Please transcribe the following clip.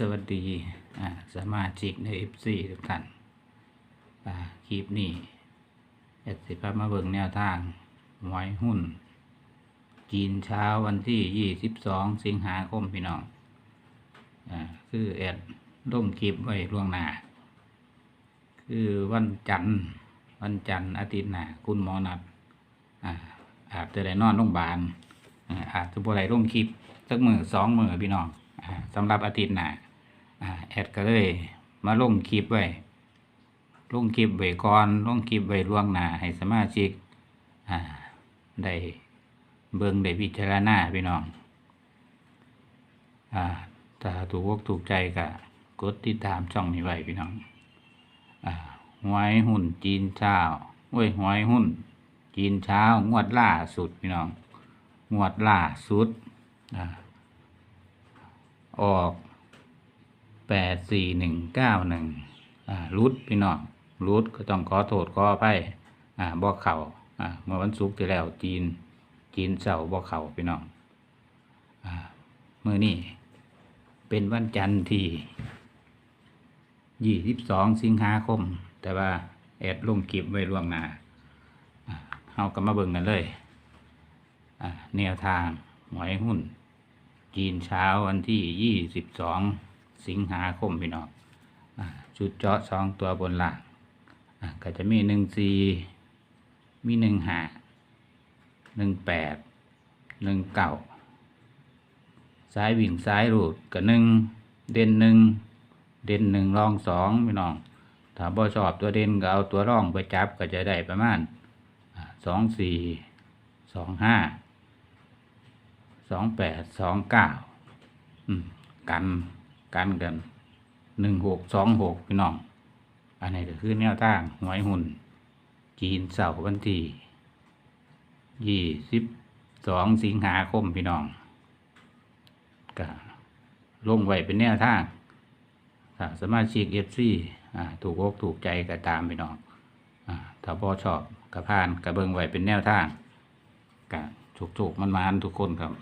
สวัสดีอ่าสมาชิกในเอฟซีทุกท่านคลิปนี้อสิพามาเบิ่งแนวทางหวยหุ้น จีนเช้าวันที่ 22 สิงหาคมพี่น้องอ่าคือแอดลงคลิปไว้ล่วงหน้า คือวันจันทร์วันจันทร์อาทิตย์หน้าคุณหมอนัดอ่าอาจจะได้นอนโรงพยาบาลอ่าจจะบ่ได้ลงคลิปสักมือสองมือพี่น้องอ่าสำหรับอาทิตย์หน้า แอดก็เลยมาลงคลิปไว้ลงคลิปไว้ก่อนลงคลิปไว้ล่วงหน้าให้สมาชิกได้เบิ่งได้พิจารณาพี่น้องอถ้าถูกอกถูกใจก็กดติดตามช่องนี้ไว้พี่น้องอหวยหุ้นจีนเช้าเว้ยหวยหุ้นจีนเช้างวดล่าสุดพี่น้องงวดล่าสุดออก แปดสี่หนึ่งเก้าหนึ่งอ่ารุดพี่น้องรุดก็ต้องขอโทษขออภัยอ่าบ่เข่าอ่าเมื่อวันศุกร์ที่แล้วจีน จีนเสาร์บ่เข่าพี่น้องอ่าเมื่อนี้เป็นวันจันทร์ที่ยี่สิบสองสิงหาคม แต่ว่าแอดลงคลิปไว้ล่วงหน้าเฮาก็มาเบิ่งกันเลยแนวทางหวยหุ้น จีนเช้าวันที่ยี่สิบสอง สิงหาคมพี่น้องอ่าชุดเจาะสองตัวบนล่างก็จะมีหนึ่งสี่มีหนึ่งห้าหนึ่งแปดหนึ่งเก้าซ้ายวิ่งซ้ายรูดกับหนึ่งเด่นหนึ่งเด่นหนึ่งรองสองพี่น้องถ้าบ่ชอบตัวเด่นก็เอาตัวร่องไปจับก็จะได้ประมาณสองสี่สองห้าสองแปดสองเก้ากัน กันกันหนึ่งหกสองหกพี่น้อง อันนี้ก็คือแนวทางหวยหุ่น จีนเสาร์วันที่ยี่สิบสองสิงหาคมพี่น้องก็ลงไว้เป็นแนวทางถ้าสมาชิกเอฟซีถูกอกถูกใจก็ตามไปน้องอาถ้าพอชอบกระพานกระเบิงไว้เป็นแนวทางกะถูกๆมันมานทุกคนครับ